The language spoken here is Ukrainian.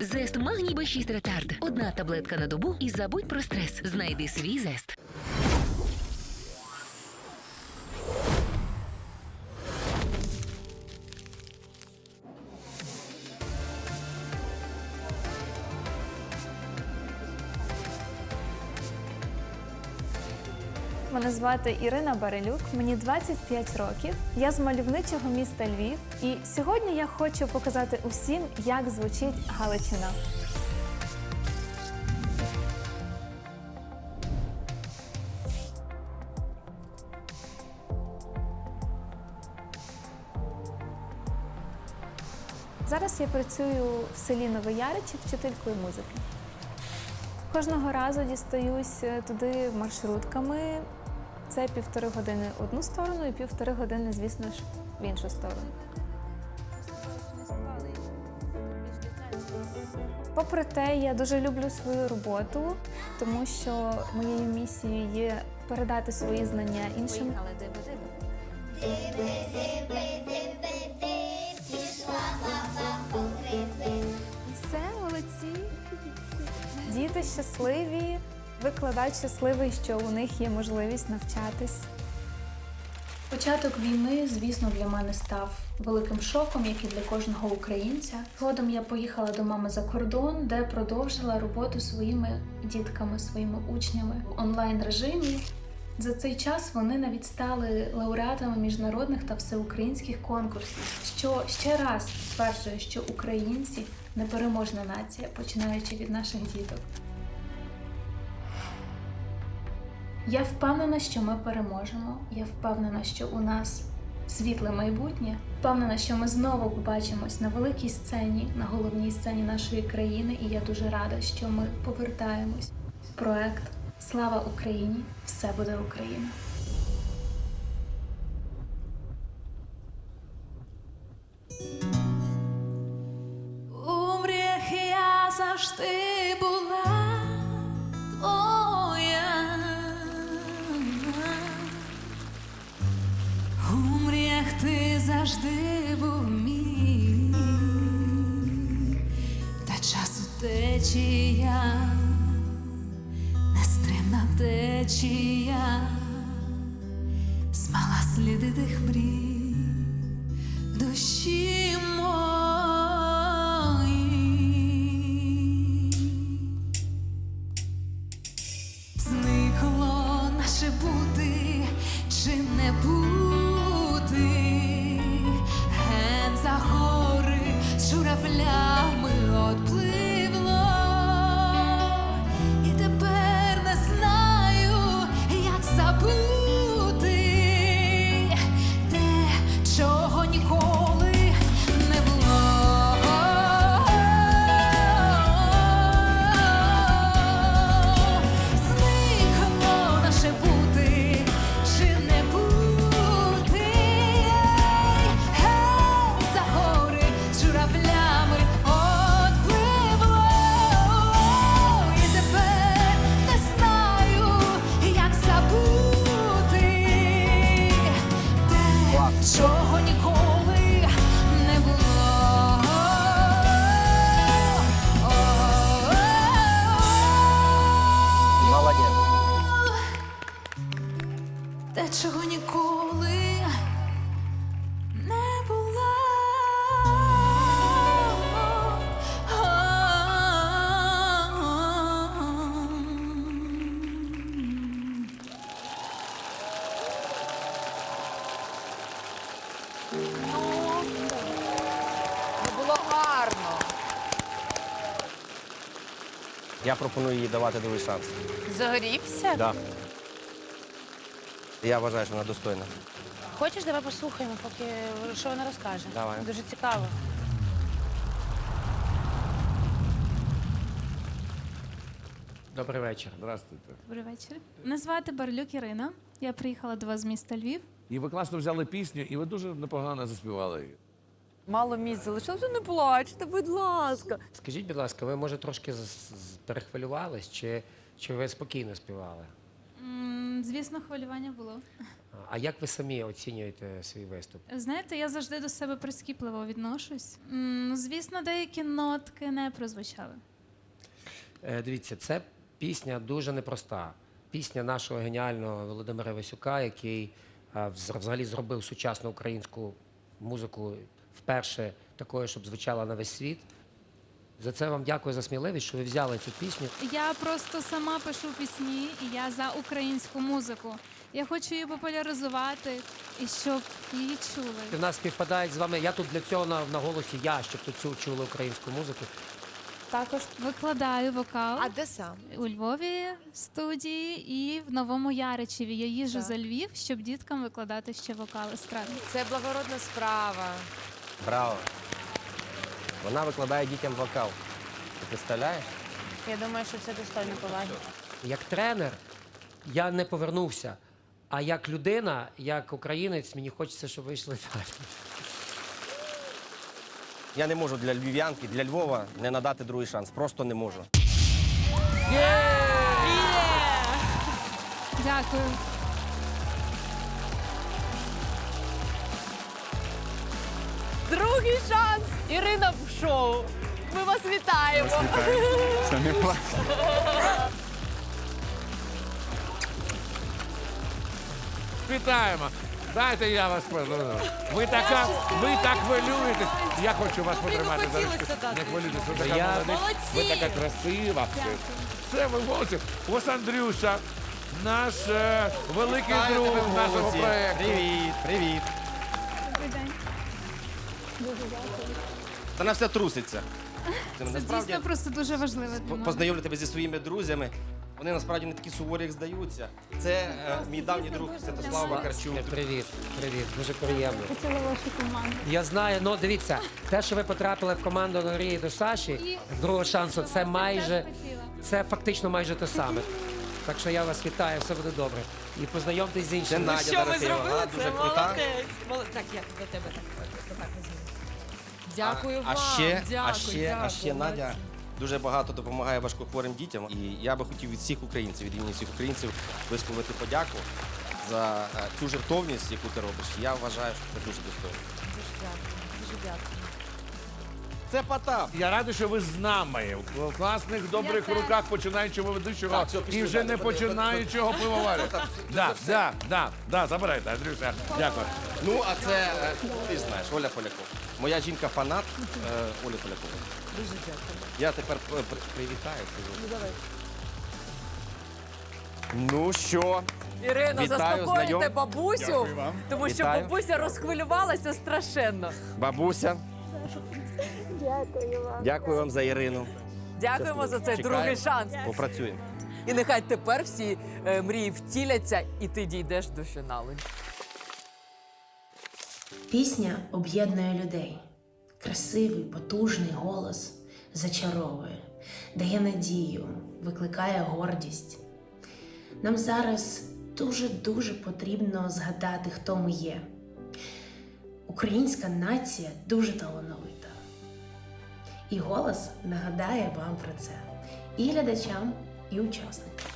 Зест Магній Б6 Ретард. Одна таблетка на добу і забудь про стрес. Знайди свій зест. Мене звати Ірина Барелюк, мені 25 років. Я з мальовничого міста Львів. І сьогодні я хочу показати усім, як звучить Галичина. Зараз я працюю в селі Новояричі вчителькою музики. Кожного разу дістаюсь е, туди маршрутками. Це півтори години в одну сторону і півтори години, звісно ж, в іншу сторону. Попри те, я дуже люблю свою роботу, тому що моєю місією є передати свої знання іншим. Все, Діти щасливі, викладач щасливий, що у них є можливість навчатись. Початок війни, звісно, для мене став великим шоком, як і для кожного українця. Згодом я поїхала до мами за кордон, де продовжила роботу своїми дітками, своїми учнями в онлайн режимі. За цей час вони навіть стали лауреатами міжнародних та всеукраїнських конкурсів, що ще раз підтверджує, що українці непереможна нація, починаючи від наших діток. Я впевнена, що ми переможемо. Я впевнена, що у нас світле майбутнє. Впевнена, що ми знову побачимось на великій сцені, на головній сцені нашої країни. І я дуже рада, що ми повертаємось в проект Слава Україні! Все буде Україна! У мріях я завжди була завжди був мій. Та часу течія, нестримна течія, змала сліди тих мрій чого ніколи Я пропоную їй давати другий шанс. Загорівся? Да. Я вважаю, що вона достойна. Хочеш, давай послухаємо, поки що вона розкаже. Давай. Дуже цікаво. Добрий вечір. Здравствуйте. Добрий вечір. Мене звати Барлюк Ірина. Я приїхала до вас з міста Львів. І ви класно взяли пісню, і ви дуже непогано заспівали її. Мало місць залишилося, не плачте, будь ласка. Скажіть, будь ласка, ви може трошки з- з- перехвилювались, чи, чи ви спокійно співали? М, Звісно, хвилювання було. А як ви самі оцінюєте свій виступ? Знаєте, я завжди до себе прискіпливо відношусь. М, Звісно, деякі нотки не прозвучали. Е, Дивіться, це пісня дуже непроста. Пісня нашого геніального Володимира Васюка, який е, вз- взагалі зробив сучасну українську музику вперше такою, щоб звучала на весь світ. За це вам дякую за сміливість, що ви взяли цю пісню. Я просто сама пишу пісні, і я за українську музику. Я хочу її популяризувати і щоб її чули. У нас співпадають з вами. Я тут для цього на, на голосі я, щоб тут цю чули українську музику. Також Викладаю вокал А де сам? у Львові студії і в Новому Яричеві. Я їжджу Так. за Львів, щоб діткам викладати ще вокал естрадний. Це благородна справа. Браво. Вона викладає дітям вокал. Ти представляєш? Я думаю, що це достойно поваги. Як тренер я не повернувся. А як людина, як українець, мені хочеться, щоб вийшли далі. Я не можу для львів'янки, для Львова не надати другий шанс. Просто не можу. Дякую. Другий шанс! Ірина в шоу. Ми вас вітаємо. Вітаємо! Дайте я вас поздравлю. Ви така, ви так хвилюєтесь. Я хочу вас потримати за ручку. Не хвилюйтесь, ви така Я- молодець, ви така красива. Це ви молодці. Ось Андрюша, наш е, великий друг нашого проєкту. Привіт, привіт. Добрий день. Та нас все труситься. Це Це насправді дійсно просто дуже для мене. познайомлю тебе зі своїми друзями. Вони насправді не такі суворі, як здаються. Це е, мій давній друг Святослав Вакарчук. Привіт, привіт, дуже приємно. Хотіла вашу команду. Я знаю, ну дивіться, те, що ви потрапили в команду Норії до Саші, другого шансу, це майже це фактично майже те саме. Так що я вас вітаю, все буде добре. І познайомтесь з Це іншими. Надя Що ви Дорофєєва, зробили? вона Це дуже крута. молодець. Молодець. Так, я до тебе так. Дякую а, вам. а ще, дякую, а ще, дякую, а ще Надя дуже багато допомагає важкохворим дітям. І я би хотів від всіх українців, від імені всіх українців висловити подяку за е, цю жертовність, яку ти робиш. Я вважаю, що це дуже достойно. Дуже дякую. Дуже дякую. Це Потап. Я радий, що ви з нами в класних добрих руках, починаючого ведучого Так, і вже не починаючого пивоваря. Да, да, да, забирайте, Андрюша. Дякую. Ну, а це е, ти знаєш, Оля Полякова. Моя жінка фанат е, Олі Полякової. Дуже дякую. Я тепер при- при- привітаю. скажу. Ну що, Ірина, Вітаю, заспокоїте знайом. бабусю, тому що Вітаю. бабуся розхвилювалася страшенно. бабуся? Дякую вам. Дякую вам за Ірину. Дякуємо за цей Чекаю. другий шанс. Попрацюємо. І нехай тепер всі е, мрії втіляться, і ти дійдеш до фіналу. Пісня об'єднує людей. Красивий, потужний голос зачаровує, дає надію, викликає гордість. Нам зараз дуже-дуже потрібно згадати, хто ми є. Українська нація дуже талановита. І голос нагадає вам про це і глядачам, і учасникам.